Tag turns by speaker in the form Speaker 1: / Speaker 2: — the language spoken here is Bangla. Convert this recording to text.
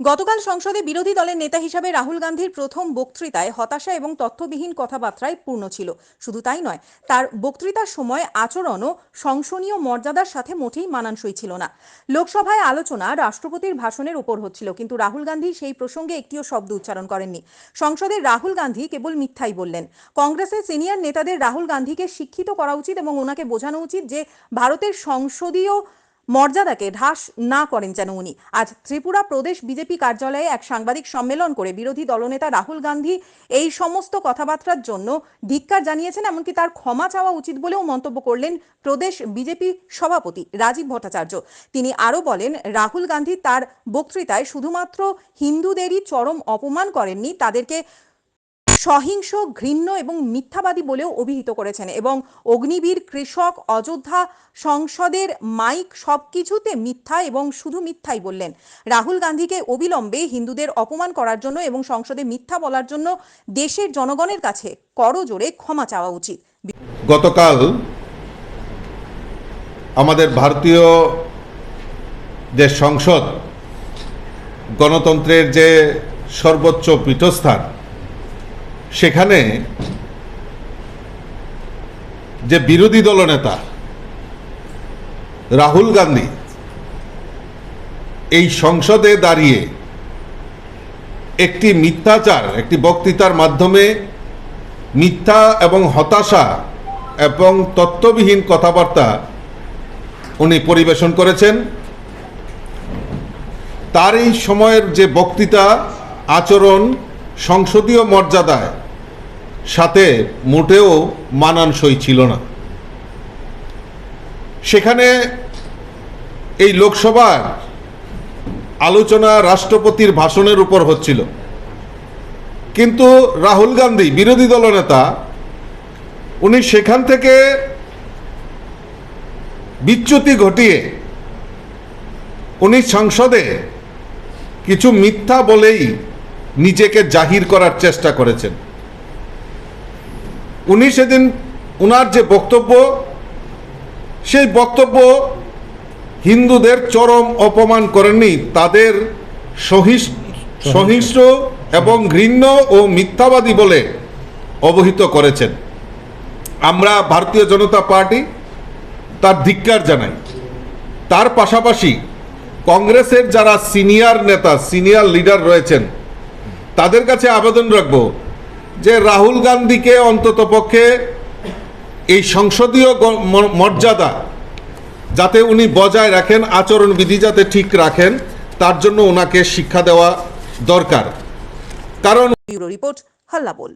Speaker 1: গতকাল সংসদে বিরোধী দলের নেতা হিসাবে রাহুল গান্ধীর প্রথম বক্তৃতায় হতাশা এবং তথ্যবিহীন কথাবার্তায় পূর্ণ ছিল। শুধু তাই নয়, তার বক্তৃতার সময় আচরণও সংসনীয় মর্যাদার সাথে মোটেই মানানসই ছিল না। লোকসভায় আলোচনা রাষ্ট্রপতির ভাষণের উপর হচ্ছিল, কিন্তু রাহুল গান্ধী সেই প্রসঙ্গে একটিও শব্দ উচ্চারণ করেননি। সংসদে রাহুল গান্ধী কেবল মিথ্যাই বললেন। কংগ্রেসের সিনিয়র নেতাদের রাহুল গান্ধীকে শিক্ষিত করা উচিত এবং ওনাকে বোঝানো উচিত যে, ভারতের সংসদীয় মর্যাদাকে হ্রাস না করেন যেন উনি। আজ ত্রিপুরা প্রদেশ বিজেপি কার্যালয়ে এক সাংবাদিক সম্মেলন করে বিরোধী দলনেতা রাহুল গান্ধী এই সমস্ত কথাবার্তার জন্য ধিক্কার জানিয়েছেন, এমনকি তার ক্ষমা চাওয়া উচিত বলেও মন্তব্য করলেন প্রদেশ বিজেপি সভাপতি রাজীব ভট্টাচার্য। তিনি আরও বলেন, রাহুল গান্ধী তার বক্তৃতায় শুধুমাত্র হিন্দুদেরই চরম অপমান করেননি, তাদেরকে সহিংস, ঘৃণ্য এবং মিথ্যাবাদী বলেও অভিহিত করেছেন এবং অগ্নিবীর, কৃষক, অযোধ্যা সংসদের মাইক সবকিছুতে মিথ্যা এবং শুধু মিথ্যাই বললেন। রাহুল গান্ধীকে অবিলম্বে হিন্দুদের অপমান করার জন্য এবং সংসদে মিথ্যা বলার জন্য দেশের জনগণের কাছে করজোড়ে ক্ষমা চাওয়া উচিত।
Speaker 2: গতকাল আমাদের ভারতীয় যে সংসদ, গণতন্ত্রের যে সর্বোচ্চ পীঠস্থান সেখানে যে বিরোধী দলনেতা রাহুল গান্ধী এই সংসদে দাঁড়িয়ে একটি মিথ্যাচার, একটি বক্তৃতার মাধ্যমে মিথ্যা এবং হতাশা এবং তত্ত্ববিহীন কথাবার্তা উনি পরিবেশন করেছেন। তার এই সময়ের যে বক্তৃতা, আচরণ, সংসদীয় মর্যাদায় সাথে মোটেও মানানসই ছিল না। সেখানে এই লোকসভার আলোচনা রাষ্ট্রপতির ভাষণের উপর হচ্ছিল। কিন্তু রাহুল গান্ধী, বিরোধী দলনেতা উনি সেখান থেকে বিচ্যুতি ঘটিয়ে উনি সংসদে কিছু মিথ্যা বলেই নিজেকে জাহির করার চেষ্টা করেছেন। উনি সেদিন উনার যে বক্তব্য সেই বক্তব্য হিন্দুদের চরম অপমান করেননি। তাদের সহিংস এবং ঘৃণ্য ও মিথ্যাবাদী বলে অবহিত করেছেন। আমরা ভারতীয় জনতা পার্টি তার ধিক্কার জানাই। তার পাশাপাশি কংগ্রেসের যারা সিনিয়র নেতা সিনিয়র লিডার রয়েছেন তাদের কাছে আবেদন রাখব যে রাহুল গান্ধীকে অন্তত পক্ষে এই সংসদীয় মর্যাদা যাতে উনি বজায় রাখেন, আচরণবিধি যাতে ঠিক রাখেন, তার জন্য ওনাকে শিক্ষা দেওয়া দরকার। কারণ
Speaker 1: রিপোর্ট হাল্লা বল